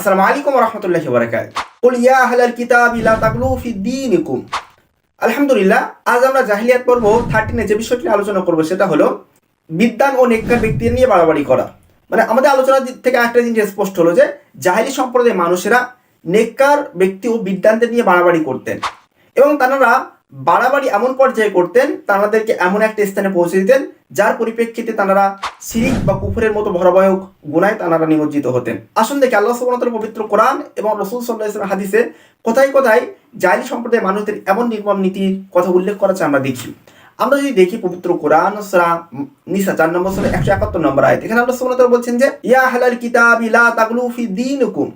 আসসালামু আলাইকুম রহমতুল্লাহি বারাকাত কুল ইয়া আহলাল কিতাবি লা তাগলু ফি দীনিকুম আলহামদুলিল্লাহ, আজ আমরা জাহিলিয়াত পর্ব থার্টিনে যে বিষয়টি আলোচনা করব সেটা হলো বিদ্যান ও নেককার ব্যক্তিদের নিয়ে বাড়াবাড়ি করা। মানে আমাদের আলোচনার দিক থেকে একটা জিনিস স্পষ্ট হলো যে, জাহিলি সম্প্রদায়ের মানুষেরা নেককার ব্যক্তি ও বিদ্যানদের নিয়ে বাড়াবাড়ি করতেন এবং তারা বাড়াবাড়ি এমন পর্যায়ে করতেন তাদেরকে এমন একটা স্থানে পৌঁছে দিতেন যার পরিপ্রেক্ষিতে তারা সিরিক বা কুফরের মতো ভয়াবহ গুনায় তারা নিমজ্জিত হতেন। আসুন দেখি আল্লাহ সুবহানাহু পবিত্র কোরআন এবং রসুল সাল্লাহ হাদিসে কোথায় কোথায় জাহিলি সম্প্রদায়ের মানুষদের এমন নির্মম নীতির কথা উল্লেখ করা আছে আমরা দেখি। আমরা যদি দেখি পবিত্র কোরআন সূরা নিসা চার নম্বর সূরা একশো একাত্তর নম্বর আয়াত, এখানে আল্লাহ সুবহানাহু বলছেন যে, ইয়া আহলাল কিতাবি লা তাগলু ফি দীনিকুম।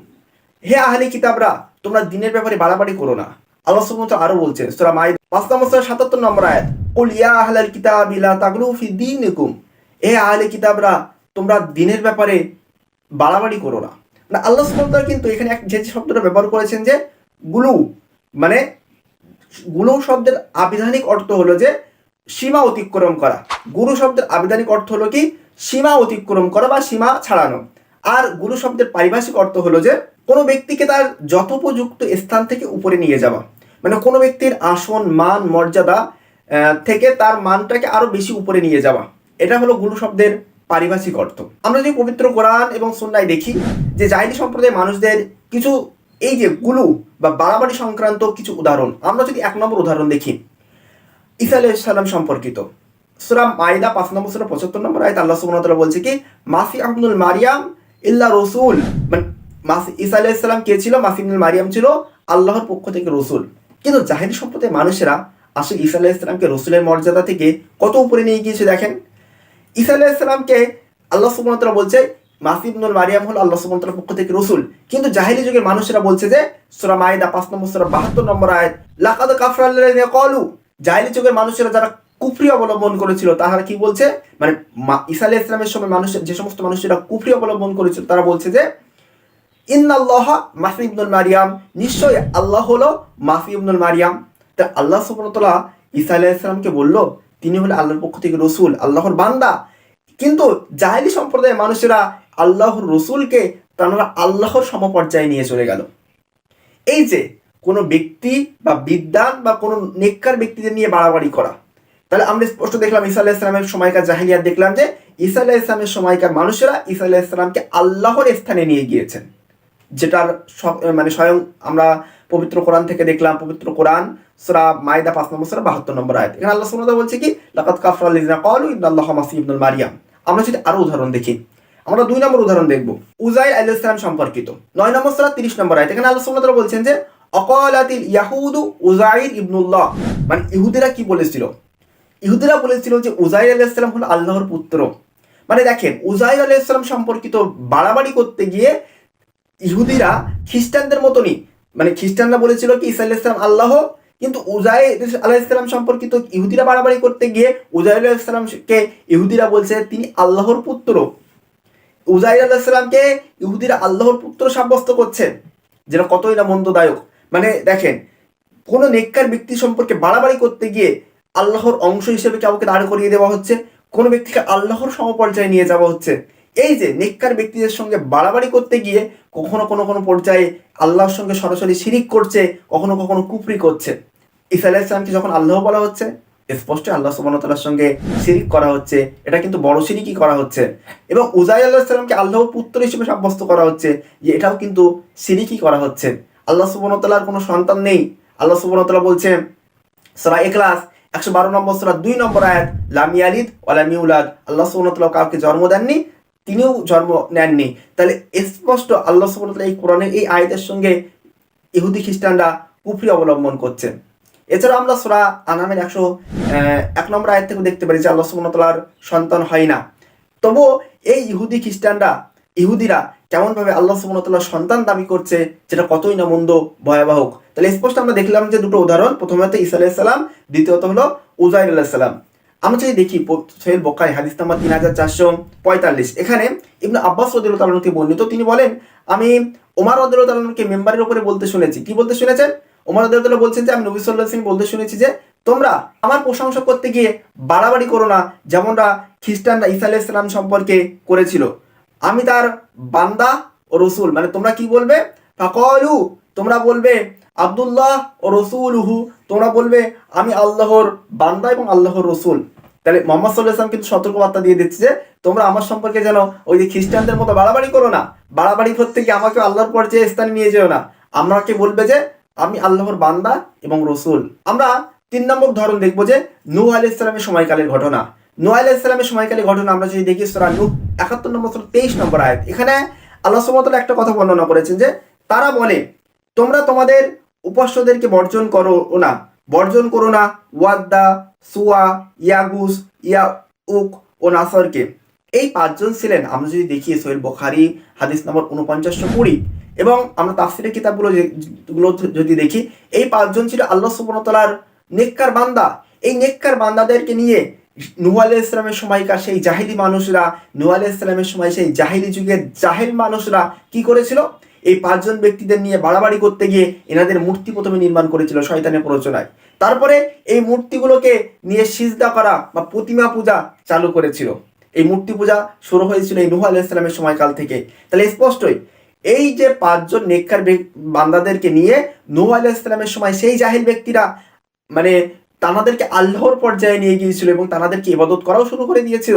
হে আহলি কিতাবরা, তোমরা দিনের ব্যাপারে বাড়াবাড়ি করো না। আল্লাহ সুবহানাহু আরও বলছেন, সূরা মাইদা পাঁচ নম্বর সূরা সাতাত্তর নম্বর আয়াত কুল ইয়া আহলাল কিতাবি লা তাগলু ফি হে আহলি কিতাবরা, তোমরা দিনের ব্যাপারে বাড়াবাড়ি করো না। মানে আল্লাহ সুবহানাহু কিন্তু এখানে এক যে শব্দটা ব্যবহার করেছেন যে গুলু মানে গুলু শব্দের আবিধানিক অর্থ হলো যে সীমা অতিক্রম করা। গুরু শব্দের আবিধানিক অর্থ হলো কি? সীমা অতিক্রম করা বা সীমা ছাড়ানো। আর গুরু শব্দের পারিভাষিক অর্থ হলো যে কোনো ব্যক্তিকে তার যথোপযুক্ত স্থান থেকে উপরে নিয়ে যাওয়া। মানে কোনো ব্যক্তির আসন, মান, মর্যাদা থেকে তার মানটাকে আরও বেশি উপরে নিয়ে যাওয়া। এটা হলো গুরু শব্দের পারিভাষিক অর্থ। আমরা যদি পবিত্র কোরআন এবং সন্ন্যায় দেখি, যে জাহিলি সম্প্রদায়ের মানুষদের কিছু এই যে গুলু বা বাড়াবাড়ি সংক্রান্ত কিছু উদাহরণ, আমরা যদি এক নম্বর উদাহরণ দেখি, ঈসা আলাইসাল্লাম সম্পর্কিত। সুরা মাইদা পাঁচ নম্বর, সুরা পঁচাত্তর নম্বর আয়ত আল্লাহ সুবহানাহু বলছে কি, মাসি আহমদুল মারিয়াম ইল্লা রসুল। মানে মাসি ঈসা আলাইসাল্লাম কে ছিল? মাসি ইবনুল মারিয়াম ছিল আল্লাহর পক্ষ থেকে রসুল। কিন্তু জাহিরি সম্প্রদায়ের মানুষেরা আসলে ঈসা আলাইসাল্লামকে রসুলের মর্যাদা থেকে কত উপরে নিয়ে গিয়েছে দেখেন? ঈসা আলাইসাল্লামকে আল্লাহ সুবহানাহু বলছে মাসি ইবনুল মারিয়াম হল আল্লাহ সুবহানাহু পক্ষ থেকে রসুল। কিন্তু জাহিলি যুগের মানুষেরা বলছে যে, সূরা মাইদা পাঁচ নম্বর, সূরা বাহাত্তর নম্বর আয়াত, লাকাদ কাফরাল্লাযিনা ক্বালু। জাহিলি যুগের মানুষেরা যারা কুফরি অবলম্বন করেছিল তারা কি বলছে? মানে ঈসা আলাইহিস ইসলামের সময় মানুষের যে সমস্ত মানুষেরা কুফরি অবলম্বন করেছিল, তারা বলছে যে, ইন্নাল্লাহ মাসি ইবনুল মারিয়াম, নিশ্চয়ই আল্লাহ হলো মাসি ইবনুল মারিয়াম। তা আল্লাহ সুবহানাহু ঈসা আলাইহিস সালামকে বলল, তিনি হলো আল্লাহর পক্ষ থেকে রসুল, আল্লাহর বান্দা। কিন্তু জাহেলি সম্প্রদায়ের মানুষেরা আল্লাহর রসুলকে তারা আল্লাহর সমপর্যায়ে নিয়ে চলে গেল। এই যে কোনো ব্যক্তি বা বিদ্যান বা কোনো নেককার ব্যক্তিদের নিয়ে বাড়াবাড়ি করা। তাহলে আমরা স্পষ্ট দেখলাম ঈসা আলাহ ইসলামের সময়কার জাহিলিয়াত দেখলাম যে, ঈসা আলাহ ইসলামের সময়কার মানুষেরা ঈসা আলাহ ইসলামকে আল্লাহর স্থানে নিয়ে গিয়েছেন। যেটার মানে স্বয়ং আমরা পবিত্র কোরআন থেকে দেখলাম, পবিত্র কোরআন, সূরা মাইদা পাঁচ নম্বর, সূরা বাহাত্তর নম্বর আয়াত। এখানে আল্লাহ সুবহানাহু বলছে কি লাকাত কাফরা আল্লাযিনা ক্বালু ইন্নাল্লাহা মাসিহ ইবনুল মারিয়াম। আমরা যদি আরও উদাহরণ দেখি, আমরা দুই নম্বর উদাহরণ দেখব। উজাই আলাইহিস সালাম সম্পর্কিত। নয় নম্বর সূরা 30 নম্বর আয়াত। এখানে আল্লাহ তাআলা বলছেন যে, অকালাতিল ইয়াহুদু উজাইর ইবনুল্লাহ। মানে ইহুদিরা কি বলেছিল? ইহুদিরা বলেছিল যে, উজাইর আলাইহিস সালাম হলো আল্লাহর পুত্র। মানে দেখেন, উজাইর আলাইহিস সালাম সম্পর্কিত বাড়াবাড়ি করতে গিয়ে ইহুদিরা খ্রিস্টানদের মতনই মানে খ্রিস্টানরা বলেছিল কি, ইসা আলাইসালাম আল্লাহ, কিন্তু উজাই আলাইসালাম সম্পর্কিত ইহুদিরা বাড়াবাড়ি করতে গিয়ে উজাই আলাইসালামকে ইহুদিরা বলছে, তিনি আল্লাহর পুত্র। উজাই আলাইসালামকে ইহুদিরা আল্লাহর পুত্র সাব্যস্ত করছেন যেটা কতই না মন্দদায়ক। মানে দেখেন, কোনো নেককার ব্যক্তি সম্পর্কে বাড়াবাড়ি করতে গিয়ে আল্লাহর অংশ হিসেবে কাউকে দাঁড় করিয়ে দেওয়া হচ্ছে, কোনো ব্যক্তিকে আল্লাহর সমপর্যায়ে নিয়ে যাওয়া হচ্ছে। এই যে নেককার ব্যক্তিদের সঙ্গে বাড়াবাড়ি করতে গিয়ে কখনো কোনো কোনো পর্যায়ে আল্লাহর সঙ্গে সরাসরি শিরিক করছে, কখনো কখনো কুফরি করছে। ইসা আলাহ ইসলামকে যখন আল্লাহ বলা হচ্ছে, স্পষ্ট আল্লাহ সুবাহতালার সঙ্গে শিরিক করা হচ্ছে, এটা কিন্তু বড় শিরিকই করা হচ্ছে। এবং উজাই আল্লাহ সাল্লামকে আল্লাহর পুত্র হিসেবে সাব্যস্ত করা হচ্ছে, যে এটাও কিন্তু শিরিকই করা হচ্ছে। আল্লাহ সুবাহতালার কোনো সন্তান নেই। আল্লাহ সুবাহতালা বলছে সরা এখলাস একশো বারো নম্বর, সরা দুই নম্বর আয়াত লামিয়ালিদ ওলামিউলাদ আল্লাহ সুবহানাহু কাউকে জন্ম দেননি তিনিও জন্ম নেননি। তাহলে স্পষ্ট আল্লাহ সুবহানাহু এই কোরআনের এই আয়াতের সঙ্গে ইহুদি খ্রিস্টানরা কুফরি অবলম্বন করছেন। এছাড়া আমরা সোরা আনামের একশো এক নম্বর আয়াত থেকে দেখতে পারি যে আল্লাহ সুবহানাহু সন্তান হয় না। তবুও এই ইহুদি খ্রিস্টানরা, ইহুদিরা কেমনভাবে আল্লাহ সুবহানাহু সন্তান দাবি করছে যেটা কতই না মন্দ, ভয়াবহ তাহলে স্পষ্ট আমরা দেখলাম যে দুটো উদাহরণ। প্রথমে ঈসা আলাইহিস সালাম, দ্বিতীয়ত হলো উজাইর আলাইহিস সালাম। আমরা যদি দেখি সোহেল বকাই হাদিস নাম্বার তিন হাজার চারশো পঁয়তাল্লিশ। এখানে ইবনু আব্বাস রদিল তালকে বর্ণিত, তিনি বলেন, আমি ওমার রদিল তালকে মেম্বারের উপরে বলতে শুনেছি। কি বলতে শুনেছেন? ওমর রদিল বলছেন যে, আমি নবী সাল্লাহ সিং বলতে শুনেছি যে, তোমরা আমার প্রশংসা করতে গিয়ে বাড়াবাড়ি করো না, যেমনটা খ্রিস্টানরা ঈসা আলাইহিস ইসলাম সম্পর্কে করেছিল। আমি তার বান্দা ও রসুল। মানে তোমরা কি বলবে? ফাকলু তোমরা বলবে, আব্দুল্লাহ ও রসুলহু তোমরা বলবে, আমি আল্লাহর বান্দা এবং আল্লাহর রসুল। তাহলে মোহাম্মদ সাল্লাহ ইসলাম কিন্তু সতর্কবার্তা দিয়ে দিচ্ছে যে, তোমরা আমার সম্পর্কে যেন ওই যে খ্রিস্টানদের মতো বাড়াবাড়ি করো না। বাড়াবাড়ি করতে গিয়ে আমাকে আল্লাহর পর্যায়ে স্থানে নিয়ে যেও না। আমাকে বলবে যে, আমি আল্লাহর বান্দা এবং রসুল। আমরা তিন নম্বর ধরন দেখব যে, নূহ আলি ইসলামের সময়কালের ঘটনা। নূহ আলি ইসলামের সময়কালের ঘটনা আমরা যদি দেখি, সোরা নূহ একাত্তর নম্বর তেইশ নম্বর আয়াত। এখানে আল্লাহ সুমতলা একটা কথা বর্ণনা করেছেন যে, তারা বলে, তোমরা তোমাদের উপাস্যদেরকে বর্জন করো না। বর্জন করো না ওয়াদ্দা, সুয়া, ইয়াগুস ইয়া উক ও নাসরকে। এই পাঁচজন ছিলেন, আমরা যদি দেখি সোহেল বখারি, হাদিস নম্বর উনপঞ্চাশশো কুড়ি, এবং আমরা তাফসিরের কিতাবগুলো গুলো যদি দেখি, এই পাঁচজন ছিল আল্লাহ সুবনতলার নেককার বান্দা। এই নেককার বান্দাদেরকে নিয়ে নুহ আলাহ ইসলামের সময়কার সেই জাহিলি মানুষরা, নুহ আলাহ ইসলামের সময় সেই জাহিলি যুগের জাহিল মানুষরা কি করেছিল? এই পাঁচজন ব্যক্তিদের নিয়ে বাড়াবাড়ি করতে গিয়ে এনাদের মূর্তি প্রথমে নির্মাণ করেছিল শয়তানের প্ররোচনায়। তারপরে এই মূর্তিগুলোকে নিয়ে সিজদা করা বা প্রতিমা পূজা চালু করেছিল। এই মূর্তি পূজা শুরু হয়েছিল এই নুহ আলাহ ইসলামের সময়কাল থেকে। তাহলে স্পষ্টই, এই যে পাঁচজন নেককার বান্দাদেরকে নিয়ে নূহ আলাহ ইসলামের সময় সেই জাহিল ব্যক্তিরা মানে তানাদেরকে আল্লাহর পর্যায়ে নিয়ে গিয়েছিল এবং তানাদেরকে ইবাদত করাও শুরু করে দিয়েছিল।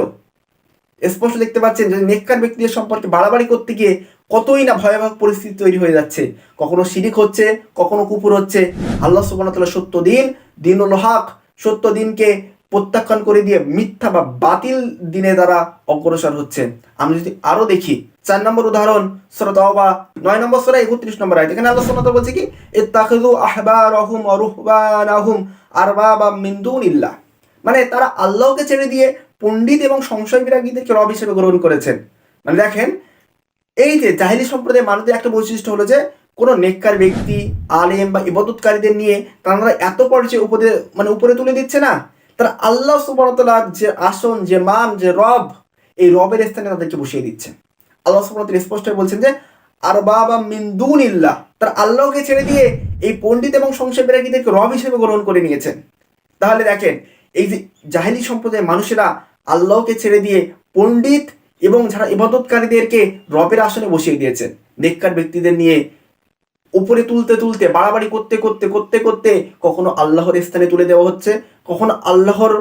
স্পষ্ট দেখতে পাচ্ছেন যে নেককার ব্যক্তিদের সম্পর্কে বাড়াবাড়ি করতে গিয়ে কতই না ভয়াবহ পরিস্থিতি তৈরি হয়ে যাচ্ছে। কখনো শিরিক হচ্ছে, কখনো কুপুর হচ্ছে। আল্লাহ সুবাহতাল্লাহ সত্য দিন দিনুল হক। সত্য দিনকে প্রত্যাখ্যান করে দিয়ে মিথ্যা বা বাতিল দিনে দ্বারা অগ্রসর হচ্ছে। আমরা যদি আরও দেখি, চার নম্বর উদাহরণ, সূরা তওবা, নয় নম্বর সূরা 31 নম্বর আয়াত। এখানে আল্লাহ তাআলা বলছে কি? ইত্তাখিযু আহবারাহুম ওয়া রুহবানাহুম আরবাবা মিন দুনিল্লাহ। মানে তারা আল্লাহকে ছেড়ে দিয়ে পণ্ডিত এবং সংশয় বিরাগীদেরকে রব হিসেবে গ্রহণ করেছেন। মানে দেখেন এই যে জাহিলি সম্প্রদায়ের মানুষদের একটা বৈশিষ্ট্য হলো যে, কোনো নেককার ব্যক্তি, আলেম বা ইবাদতকারীদের নিয়ে তারা এত পর্যায়ে উপরে মানে উপরে তুলে দিচ্ছে না। তারা আল্লাহ সুবর্ণতলার যে আসন, যে মান, যে রব, এই রবের স্থানে তাদেরকে বসিয়ে দিচ্ছে। আল্লাহ সুবর্ণতলা স্পষ্ট বলছেন যে আর বাবা মিন্দুন ইল্লাহ তার আল্লাহকে ছেড়ে দিয়ে এই পণ্ডিত এবং সংসদ বিরাগীদেরকে রব হিসেবে গ্রহণ করে নিয়েছেন। তাহলে দেখেন, এই যে জাহিলি সম্প্রদায়ের মানুষেরা আল্লাহকে ছেড়ে দিয়ে পণ্ডিত এবং যারা ইবাদতকারীদেরকে রবের আসনে বসিয়ে দিয়েছেন, নেককার ব্যক্তিদের নিয়ে উপরে তুলতে তুলতে, বাড়াবাড়ি করতে করতে করতে করতে কখনো আল্লাহর স্থানে তুলে দেওয়া হচ্ছে, কখনো আল্লাহর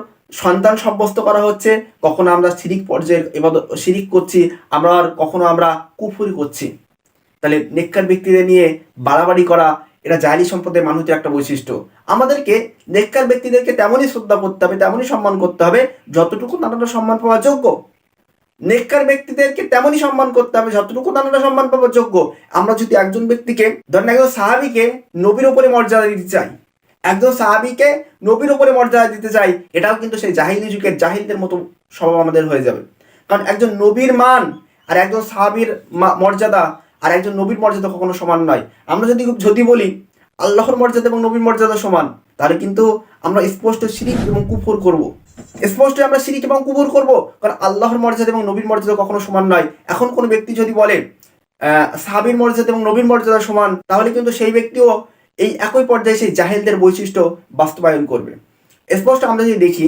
সন্তান সাব্যস্ত করা হচ্ছে, কখনো আমরা শিরিক পর্যায়ে এবাদত শিরিক করছি, আমরা কখনো আমরা কুফুরি করছি। তাহলে নেককার ব্যক্তিদের নিয়ে বাড়াবাড়ি করা, এটা জাহিলি সম্প্রদায়ের মানুষদের একটা বৈশিষ্ট্য। আমাদেরকে নেককার ব্যক্তিদেরকে তেমনই শ্রদ্ধা করতে হবে, তেমনই সম্মান করতে হবে, যতটুকু তারা সম্মান পাওয়া যোগ্য। নেককার ব্যক্তিদেরকে তেমনই সম্মান করতে হবে, যতটুকু তারা সম্মান পাওয়ার যোগ্য। আমরা যদি একজন ব্যক্তিকে, ধরেন একজন সাহাবিকে নবীর উপরে মর্যাদা দিতে চাই, একজন সাহাবিকে নবীর উপরে মর্যাদা দিতে চাই, এটাও কিন্তু সেই জাহিলি যুগের জাহিলদের মতো স্বভাব আমাদের হয়ে যাবে। কারণ একজন নবীর মান আর একজন সাহাবির মর্যাদা আর একজন নবীর মর্যাদা কখনো সমান নয়। আমরা যদি যদি বলি আল্লাহর মর্যাদা এবং নবীর মর্যাদা সমান, তাহলে কিন্তু আমরা স্পষ্ট শিরিক এবং কুফর করব। স্পষ্ট আমরা শিরিক এবং কুফর করব। কারণ আল্লাহর মর্যাদা এবং নবীর মর্যাদা কখনো সমান নয়। এখন কোনো ব্যক্তি যদি বলে সাহাবীর মর্যাদা এবং নবীর মর্যাদা সমান, তাহলে কিন্তু সেই ব্যক্তিও এই একই পর্যায়ে সেই জাহেলদের বৈশিষ্ট্য বাস্তবায়ন করবে। স্পষ্ট আমরা যদি দেখি,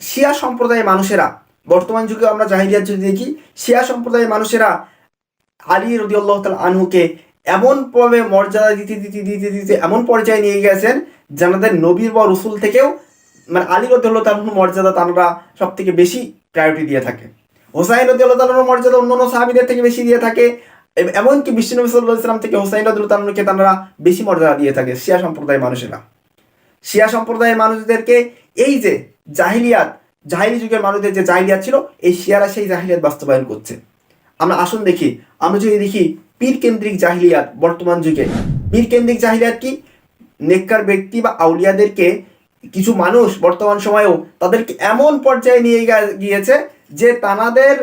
শিয়া সম্প্রদায়ের মানুষেরা, বর্তমান যুগে আমরা জাহিলিয়াত যদি দেখি, শিয়া সম্প্রদায়ের মানুষেরা আলী রদিউল্লাহ তাল আনহুকে এমন ভাবে মর্যাদা দিতে দিতে দিতে দিতে এমন পর্যায়ে নিয়ে গেছেন জানাদের নবীর বা রসুল থেকেও মানে আলী রদিউল্লাহ মর্যাদা তারা সব থেকে বেশি প্রায়োরিটি দিয়ে থাকে। হোসাইন রদিউল্লাহ মর্যাদা অন্য অন্য সাহাবিদের থেকে বেশি দিয়ে থাকে। এমনকি বিশ্বনবী সাল্লাহ ইসলাম থেকে হোসাইন রদুল্লাহ তালহুকে তারা বেশি মর্যাদা দিয়ে থাকে, শিয়া সম্প্রদায়ের মানুষেরা। শিয়া সম্প্রদায়ের মানুষদেরকে এই যে জাহিলিয়াত, জাহিলি যুগের মানুষদের যে জাহিলিয়াত ছিল, এই শিয়ারা সেই জাহিলিয়াত বাস্তবায়ন করছে। আমরা আসুন দেখি, আমরা যদি দেখি পীর কেন্দ্রিক জাহিলিয়াত বর্তমান যুগে পীর কেন্দ্রিক জাহিলিয়াত কি? নেককার ব্যক্তি বা আউলিয়াদেরকে কিছু মানুষ বর্তমান সময়েও তাদেরকে এমন পর্যায়ে নিয়ে গিয়েছে যে তানাদের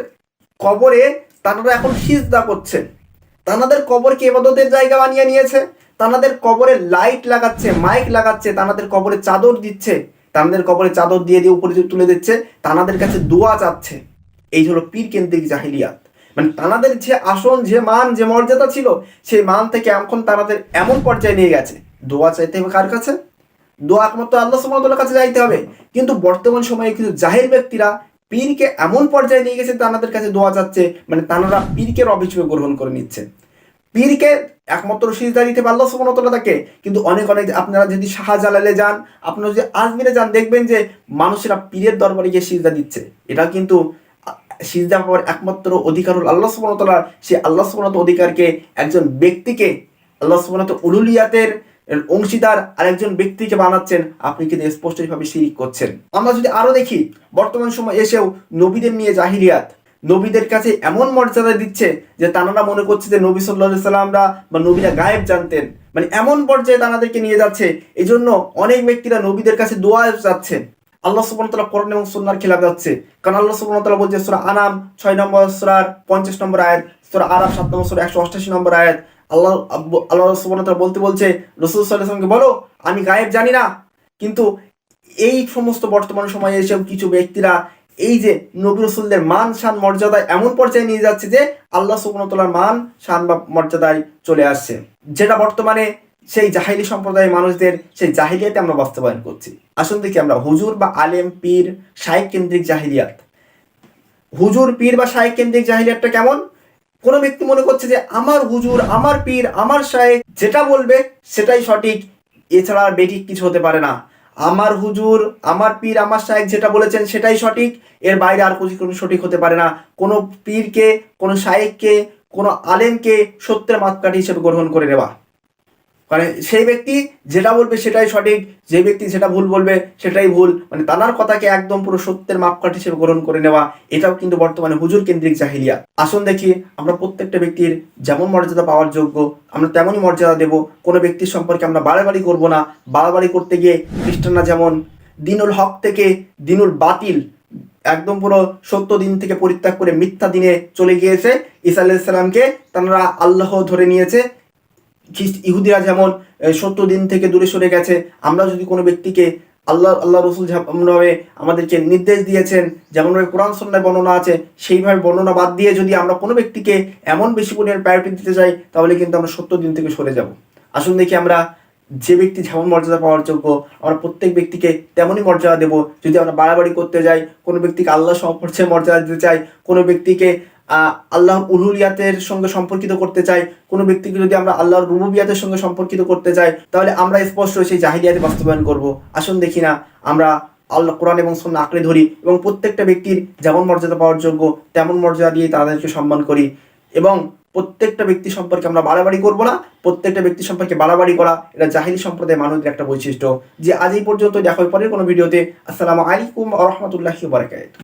কবরে তানারা এখন সিজদা করছে তানাদের কবরকে এবাদতের জায়গা বানিয়ে নিয়েছে, তানাদের কবরে লাইট লাগাচ্ছে, মাইক লাগাচ্ছে, তানাদের কবরে চাদর দিচ্ছে, তানাদের কবরে চাদর দিয়ে দিয়ে উপরে তুলে দিচ্ছে, তানাদের কাছে দোয়া চাচ্ছে। এই হলো পীর কেন্দ্রিক জাহিলিয়াত। মানে তানাদের যে আসন, যে মান, যে মর্যাদা ছিল, সেই মান থেকে এখন তানাদের এমন পর্যায়ে নিয়ে গেছে। দোয়া চাইতে হবে কার কাছে? দোয়া একমাত্র আল্লাহ সুমতলার কাছে যাইতে হবে। কিন্তু বর্তমান সময়ে কিছু জাহির ব্যক্তিরা পীরকে এমন পর্যায়ে নিয়ে গেছে তানাদের কাছে দোয়া যাচ্ছে মানে তানারা পীরকে রব হিসেবে গ্রহণ করে নিচ্ছে পীরকে একমাত্র সিজদা দিতে পারল সুবনতলা তাকে। কিন্তু অনেক অনেক আপনারা যদি শাহজালালে যান, আপনারা যদি আজমিরে যান, দেখবেন যে মানুষেরা পীরের দরবারে গিয়ে সিজদা দিচ্ছে। এটা কিন্তু সিজদা পাওয়ার একমাত্র অধিকার হল আল্লাহ সুবনতলার সেই আল্লাহ সুবনত অধিকারকে, একজন ব্যক্তিকে আল্লাহ সুবনত উলুলিয়াতের অংশীদার আরেকজন ব্যক্তিকে বানাচ্ছেন, আপনি কিন্তু স্পষ্টভাবে শিরিক করছেন। আমরা যদি আরও দেখি, বর্তমান সময় এসেও নবীদের নিয়ে জাহিলিয়াত। নবীদের কাছে এমন মর্যাদা দিচ্ছে যে তারা মনে করছে যে নবী সাল্লাহ সাল্লামরা বা নবীরা গায়েব জানতেন। মানে এমন পর্যায়ে তাদেরকে নিয়ে যাচ্ছে এই জন্য অনেক ব্যক্তিরা নবীদের কাছে দোয়া যাচ্ছেন আল্লাহ সুবর্ণতলা কোরআন এবং সুন্নার খেলাফ যাচ্ছে। কারণ আল্লাহ সুবর্ণতলা বলছে, সুরা আনাম ছয় নম্বর, সুরার পঞ্চাশ নম্বর আয়াত, সুরা আরাম সাত নম্বর, সুরা একশো অষ্টাশি নম্বর আয়াত। আল্লাহ আল্লাহ সুবর্ণতলা বলতে বলছে রসুল সাল্লাহামকে বলো, আমি গায়েব জানি না। কিন্তু এই সমস্ত বর্তমান সময়ে এসব কিছু ব্যক্তিরা এই যে নবী রসুলদের মান, শান, মর্যাদা এমন পর্যায়ে নিয়ে যাচ্ছে যে আল্লাহ সুবনতলার মান, শান বা মর্যাদায় চলে আসছে। যেটা বর্তমানে সেই জাহিলি সম্প্রদায়ের মানুষদের সেই জাহিলিয়াতে আমরা বাস্তবায়ন করছি। আসুন দেখি আমরা, হুজুর বা আলেম, পীর শাহেক কেন্দ্রিক জাহিলিয়াত। হুজুর, পীর বা শাহেক কেন্দ্রিক জাহিলিয়াতটা কেমন? কোনো ব্যক্তি মনে করছে যে আমার হুজুর, আমার পীর, আমার সাহেব যেটা বলবে সেটাই সঠিক। এছাড়া আর বেঠিক কিছু হতে পারে না। আমার হুজুর, আমার পীর, আমার সাহেব যেটা বলেছেন সেটাই সঠিক। এর বাইরে আর কোনো সঠিক হতে পারে না। কোনো পীরকে, কোনো সাহেবকে কোনো আলেমকে সত্যের মাপকাঠি হিসেবে গ্রহণ করে নেওয়া। মানে সেই ব্যক্তি যেটা বলবে সেটাই সঠিক, যে ব্যক্তি যেটা ভুল বলবে সেটাই ভুল। মানে তানার কথাকে একদম পুরো সত্যের মাপকাঠি হিসেবে গ্রহণ করে নেওয়া, এটাও কিন্তু বর্তমানে হুজুর কেন্দ্রিক জাহিলিয়া। আসুন দেখি আমরা প্রত্যেকটা ব্যক্তির যেমন মর্যাদা পাওয়ার যোগ্য, আমরা তেমনই মর্যাদা দেব। কোনো ব্যক্তির সম্পর্কে আমরা বাড়াবাড়ি করব না। বাড়াবাড়ি করতে গিয়ে খ্রিস্টানরা যেমন দিনুল হক থেকে দিনুল বাতিল একদম পুরো সত্য দিন থেকে পরিত্যাগ করে মিথ্যা দিনে চলে গিয়েছে, ঈসা আলাইসাল্লামকে তারা আল্লাহ ধরে নিয়েছে। খ্রিস্ট ইহুদিরা যেমন সত্য দিন থেকে দূরে সরে গেছে, আমরা যদি কোনো ব্যক্তিকে আল্লাহ আল্লাহ রসুল যেমনভাবে আমাদেরকে নির্দেশ দিয়েছেন, যেমনভাবে কোরআন সন্ন্যায় বর্ণনা আছে, সেইভাবে বর্ণনা বাদ দিয়ে যদি আমরা কোনো ব্যক্তিকে এমন বেশি পরিমাণ প্রায়োরিটি দিতে চাই, তাহলে কিন্তু আমরা সত্য দিন থেকে সরে যাব। আসুন দেখি আমরা যে ব্যক্তি যেমন মর্যাদা পাওয়ার যোগ্য, আমরা প্রত্যেক ব্যক্তিকে তেমনই মর্যাদা দেব। যদি আমরা বাড়াবাড়ি করতে যাই, কোনো ব্যক্তিকে আল্লাহ সম্পর্কে মর্যাদা দিতে চাই, কোনো ব্যক্তিকে আহ, আল্লাহর উলুলিয়াতের সঙ্গে সম্পর্কিত করতে চাই কোনো ব্যক্তিকে যদি আমরা আল্লাহর রুবুবিয়াতের সঙ্গে সম্পর্কিত করতে চাই তাহলে আমরা স্পষ্ট সেই জাহিলিয়াতে বাস্তবায়ন করব। আসুন দেখি না আমরা আল্লাহ কোরআন এবং সন্না আঁকড়ে ধরি এবং প্রত্যেকটা ব্যক্তির যেমন মর্যাদা পাওয়ার যোগ্য তেমন মর্যাদা দিয়ে তাদেরকে সম্মান করি। এবং প্রত্যেকটা ব্যক্তি সম্পর্কে আমরা বাড়াবাড়ি করব না প্রত্যেকটা ব্যক্তি সম্পর্কে বাড়াবাড়ি করা এটা জাহিলি সম্প্রদায়ের মানুষদের একটা বৈশিষ্ট্য। যে আজ এই পর্যন্ত দেখা হয় পরের কোনো ভিডিওতে। আসসালামু আলাইকুম রহমতুল্লাহি বারাকাতুহু।